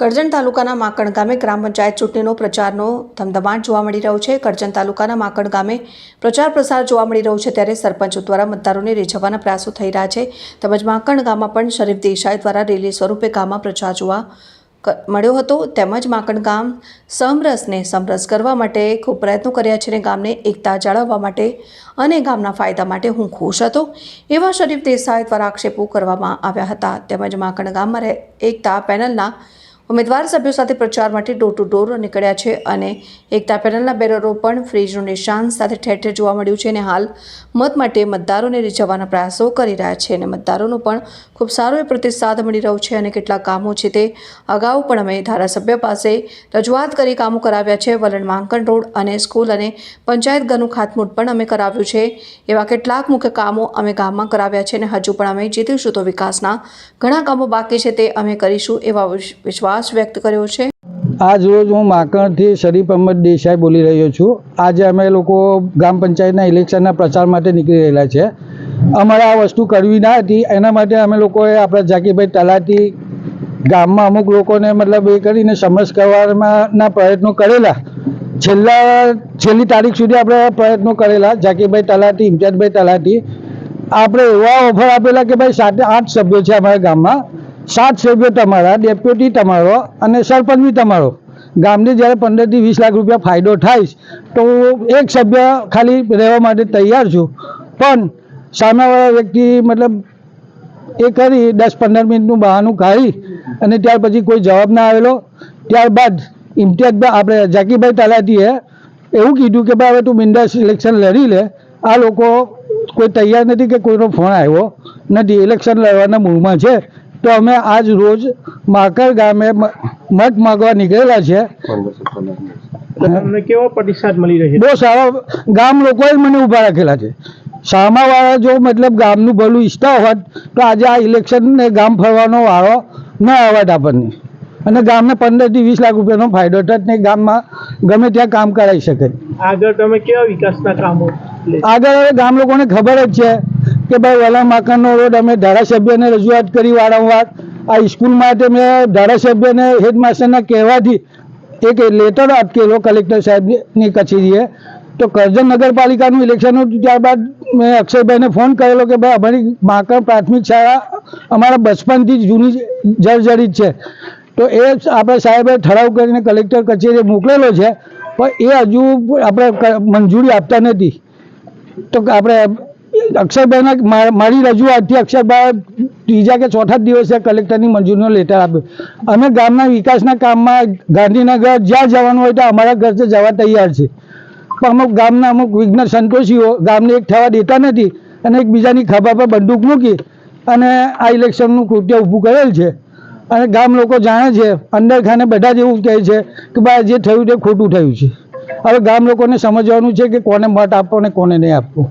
કરજણ તાલુકાના માકણ ગામે ગ્રામ પંચાયત ચૂંટણીનો પ્રચારનો ધમધમાટ જોવા મળી રહ્યો છે. કરજણ તાલુકાના માકણ ગામે પ્રચાર પ્રસાર જોવા મળી રહ્યો છે ત્યારે સરપંચ દ્વારા મતદારોને રીઝવવાના પ્રયાસો થઈ રહ્યા છે. તેમજ માકણ ગામમાં પણ શરીફ દેસાઈ દ્વારા રેલી સ્વરૂપે ગામમાં પ્રચાર જોવા મળ્યો હતો. તેમજ માકણ ગામ સમરસને સમરસ કરવા માટે ખૂબ પ્રયત્નો કર્યા છે અને ગામને એકતા જાળવવા માટે અને ગામના ફાયદા માટે હું ખુશ હતો. એવા શરીફ દેસાઈ દ્વારા આક્ષેપો કરવામાં આવ્યા હતા. તેમજ માકણ ગામમાં એકતા પેનલના ઉમેદવાર સભ્યો સાથે પ્રચાર માટે ડોર ટુ ડોર નીકળ્યા છે અને એકતા પેનલના બેરરો પણ ફ્રીજનું નિશાન સાથે ઠેર ઠેર જોવા મળ્યું છે અને હાલ મત માટે મતદારોને રીઝવવાના પ્રયાસો કરી રહ્યા છે અને મતદારોનો પણ ખૂબ સારો એ પ્રતિસાદ મળી રહ્યો છે અને કેટલાક કામો છે તે અગાઉ પણ અમે ધારાસભ્ય પાસે રજૂઆત કરી કામો કરાવ્યા છે. વલણ માંકણ રોડ અને સ્કૂલ અને પંચાયત ઘરનું ખાતમુહૂર્ત પણ અમે કરાવ્યું છે. એવા કેટલાક મુખ્ય કામો અમે ગામમાં કરાવ્યા છે અને હજુ પણ અમે જીતીશું તો વિકાસના ઘણા કામો બાકી છે તે અમે કરીશું એવા વિશ- વિશ્વાસ વ્યક્ત કર્યો છે. આજ રોજ હું માકણથી શરીફ અહમદ દેસાઈ બોલી રહ્યો છું. આજે અમે લોકો ગ્રામ પંચાયતના ઇલેક્શનના પ્રચાર માટે નીકળી રહેલા છે. અમારે આ વસ્તુ કરવી ના હતી. એના માટે અમે લોકોએ આપણા ઝાકીભાઈ તલાટી ગામમાં અમુક લોકોને મતલબ એ કરીને સમજ કરવાના પ્રયત્નો કરેલા. છેલ્લા, છેલ્લી તારીખ સુધી આપણે પ્રયત્નો કરેલા. ઝાકીભાઈ તલાટી, ઇમ્તિયાઝભાઈ તલાટી. આપણે એવા ઓફર આપેલા કે ભાઈ સાત, આઠ સભ્યો છે અમારા ગામમાં. સાત સભ્યો તમારા, ડેપ્યુટી તમારો અને સરપંચ બી તમારો. ગામને જ્યારે પંદરથી વીસ લાખ રૂપિયા ફાયદો થાય તો એક સભ્ય ખાલી રહેવા માટે તૈયાર છું. પણ સામેવાળા વ્યક્તિ મતલબ એ કરી દસ પંદર મિનિટનું બહાનું કાઢી અને ત્યાર પછી કોઈ જવાબ ના આવેલો. ત્યારબાદ ઇમ્તિયાઝભાઈ આપણે ઝાકીભાઈ તલાટીએ એવું કીધું કે ભાઈ હવે તું બિંદાસ ઇલેક્શન લડી લે. આ લોકો કોઈ તૈયાર નથી કે કોઈનો ફોન આવ્યો નથી. ઇલેક્શન લડવાના મૂળમાં છે. તો અમે આજ રોજ માકર ગામે મત માગવા નીકળેલા છે. કેવો પ્રતિસાદ મળી રહ્યો બહુ સારા ગામ લોકોએ મને ઊભા રાખેલા છે. સામાવાળા જો મતલબ ગામનું ભલું ઈચ્છતા હોત તો આજે આ ઇલેક્શન ને ગામ ફરવાનો વારો ન આવત આપણને. અને ગામને પંદરથી વીસ લાખ રૂપિયાનો ફાયદો થત ને ગામમાં ગમે ત્યાં કામ કરાવી શકે. આગળ તમે કેવા વિકાસના કામો આગળ ગામ લોકોને ખબર જ છે. કે ભાઈ વલા માખણનો રોડ અમે ધારાસભ્યને રજૂઆત કરી વારંવાર. આ સ્કૂલ માટે મેં ધારાસભ્યને હેડમાસ્ટરના કહેવાથી એક લેટર આપકેલો કલેક્ટર સાહેબની કચેરીએ. તો કરજણ નગરપાલિકાનું ઇલેક્શન હતું ત્યારબાદ મેં અક્ષયભાઈને ફોન કરેલો કે ભાઈ, અમારી માકણ પ્રાથમિક શાળા અમારા બચપનથી જ જૂની જર્જરિત છે. તો એ આપણે સાહેબે ઠરાવ કરીને કલેક્ટર કચેરીએ મોકલેલો છે, પણ એ હજુ આપણે મંજૂરી આપતા નથી. તો આપણે અક્ષરભાઈને મારી રજૂઆતથી અક્ષરભાઈ ત્રીજા કે ચોથા દિવસે કલેક્ટરની મંજૂરીનો લેટર આપ્યો. અમે ગામના વિકાસના કામમાં ગાંધીનગર જ્યાં જવાનું હોય તો અમારા ઘરથી જવા તૈયાર છે. પણ અમુક ગામના અમુક વિઘ્ન સંતોષીઓ ગામને એક થવા દેતા નથી અને એકબીજાની ખભા પર બંદૂક મૂકી અને આ ઇલેક્શનનું કૃત્ય ઊભું કરેલ છે. અને ગામ લોકો જાણે છે, અંદર ખાને બધા જ એવું કહે છે કે ભાઈ જે થયું તે ખોટું થયું છે. હવે ગામ લોકોને સમજવાનું છે કે કોને મત આપવો અને કોને નહીં આપવો.